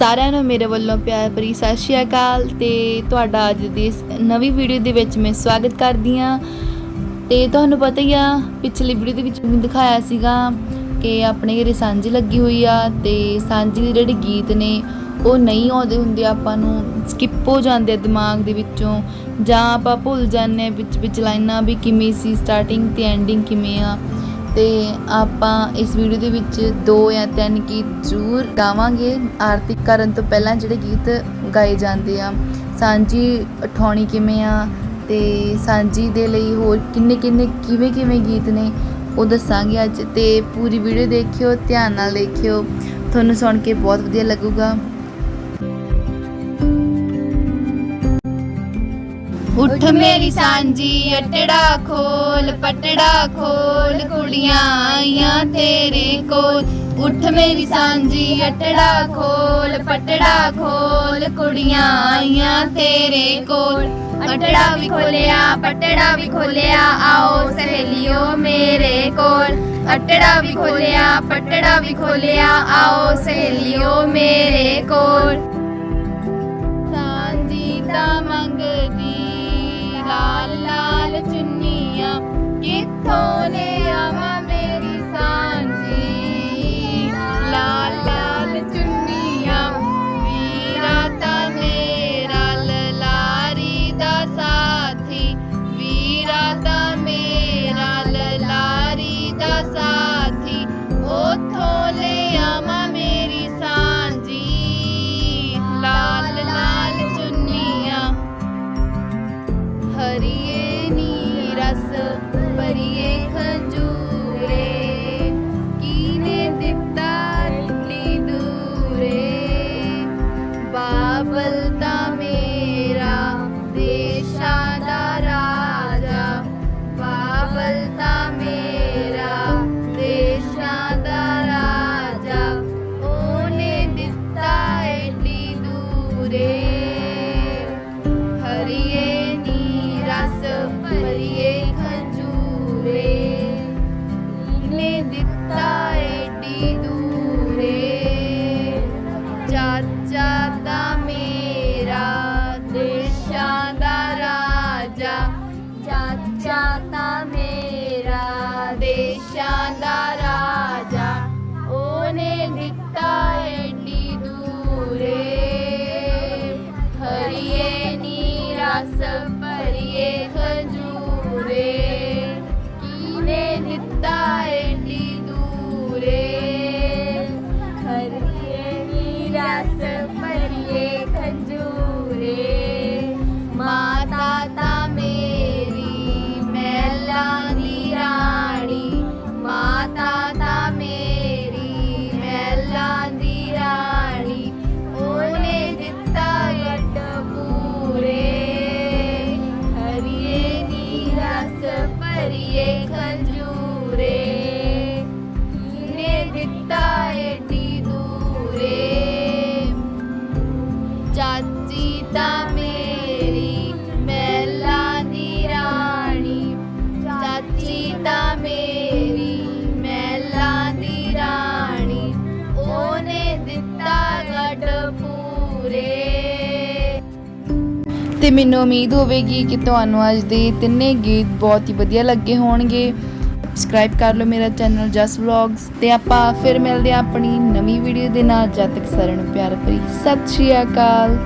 ਸਾਰਿਆਂ ਨੂੰ ਮੇਰੇ ਵੱਲੋਂ ਪਿਆਰ ਭਰੀ ਸਤਿ ਸ਼੍ਰੀ ਅਕਾਲ ਤੇ ਤੁਹਾਡਾ ਅੱਜ ਦੀ ਇਸ ਨਵੀਂ ਵੀਡੀਓ ਦੇ ਵਿੱਚ ਮੈਂ ਸਵਾਗਤ ਕਰਦੀ ਹਾਂ। ਤੇ ਤੁਹਾਨੂੰ ਪਤਾ ਹੀ ਆ, ਪਿਛਲੀ ਵੀਡੀਓ ਦੇ ਵਿੱਚ ਮੈਂ ਦਿਖਾਇਆ ਸੀਗਾ ਕਿ ਆਪਣੇ ਘਰੇ ਸਾਂਝੀ ਲੱਗੀ ਹੋਈ ਆ ਤੇ ਸਾਂਝੀ ਦੇ ਜਿਹੜੇ ਗੀਤ ਨੇ, ਉਹ ਨਹੀਂ ਆਉਂਦੇ ਹੁੰਦੇ ਆਪਾਂ ਨੂੰ ਸਕਿਪ ਹੋ ਜਾਂਦੇ ਆ ਦਿਮਾਗ ਦੇ ਵਿੱਚੋਂ। ਜਾਂ ਆਪਾਂ ਭੁੱਲ ਜਾਂਦੇ ਆ ਵਿੱਚ ਵਿੱਚ ਲਾਈਨਾਂ ਵੀ ਕਿਵੇਂ ਸੀ ਸਟਾਰਟਿੰਗ ਤੇ ਐਂਡਿੰਗ ਕਿਵੇਂ ਆ। ਤੇ ਆਪਾਂ ਇਸ ਵੀਡੀਓ ਦੇ ਵਿੱਚ ਦੋ ਜਾਂ ਤਿੰਨ ਗੀਤ ਜ਼ਰੂਰ ਗਾਵਾਂਗੇ। ਆਰਤੀ ਕਰਨ ਤੋਂ ਪਹਿਲਾਂ ਜਿਹੜੇ ਗੀਤ ਗਾਏ ਜਾਂਦੇ ਆ, ਸਾਂਝੀ ਉਠਾਉਣੀ ਕਿਵੇਂ ਆ ਤੇ ਸਾਂਝੀ ਦੇ ਲਈ ਹੋਰ ਕਿੰਨੇ ਕਿੰਨੇ ਕਿਵੇਂ ਕਿਵੇਂ ਗੀਤ ਨੇ ਉਹ ਦੱਸਾਂਗੇ ਅੱਜ ਤੇ ਪੂਰੀ ਵੀਡੀਓ ਦੇਖਿਓ, ਧਿਆਨ ਨਾਲ ਦੇਖਿਓ। ਤੁਹਾਨੂੰ ਸੁਣ ਕੇ ਬਹੁਤ ਵਧੀਆ ਲੱਗੂਗਾ। उठ मेरी सांझी, अटड़ा खोल, पटड़ा खोल, कुड़िया आइया तेरे कोल। उठ मेरी सांझी, अटड़ा खोल, पटड़ा खोल, कुड़िया आइयाँ तेरे कोल। अटड़ा भी खोलिया, पटड़ा भी खोलिया, आओ सहेलियो मेरे कोल। अटड़ा भी खोलिया, पटड़ा भी खोलिया, आओ सहेलियो मेरे कोल। सांझी ता मंगदी दुनिया ये कौन ਨੀ 찬양한다. Hari Krishna. ਤੇ ਮੈਨੂੰ ਉਮੀਦ ਹੋਵੇਗੀ ਕਿ ਤੁਹਾਨੂੰ ਅੱਜ ਦੇ ਤਿੰਨੇ ਗੀਤ ਬਹੁਤ ਹੀ ਵਧੀਆ ਲੱਗੇ ਹੋਣਗੇ। ਸਬਸਕ੍ਰਾਈਬ ਕਰ ਲਓ ਮੇਰਾ ਚੈਨਲ ਜਸ ਵਲੌਗਸ ਤੇ ਆਪਾਂ ਫਿਰ ਮਿਲਦੇ ਹਾਂ ਆਪਣੀ ਨਵੀਂ ਵੀਡੀਓ ਦੇ ਨਾਲ। ਜਦ ਤੱਕ ਸਾਰਿਆਂ ਨੂੰ ਪਿਆਰ ਭਰੀ ਸਤਿ ਸ਼੍ਰੀ ਅਕਾਲ।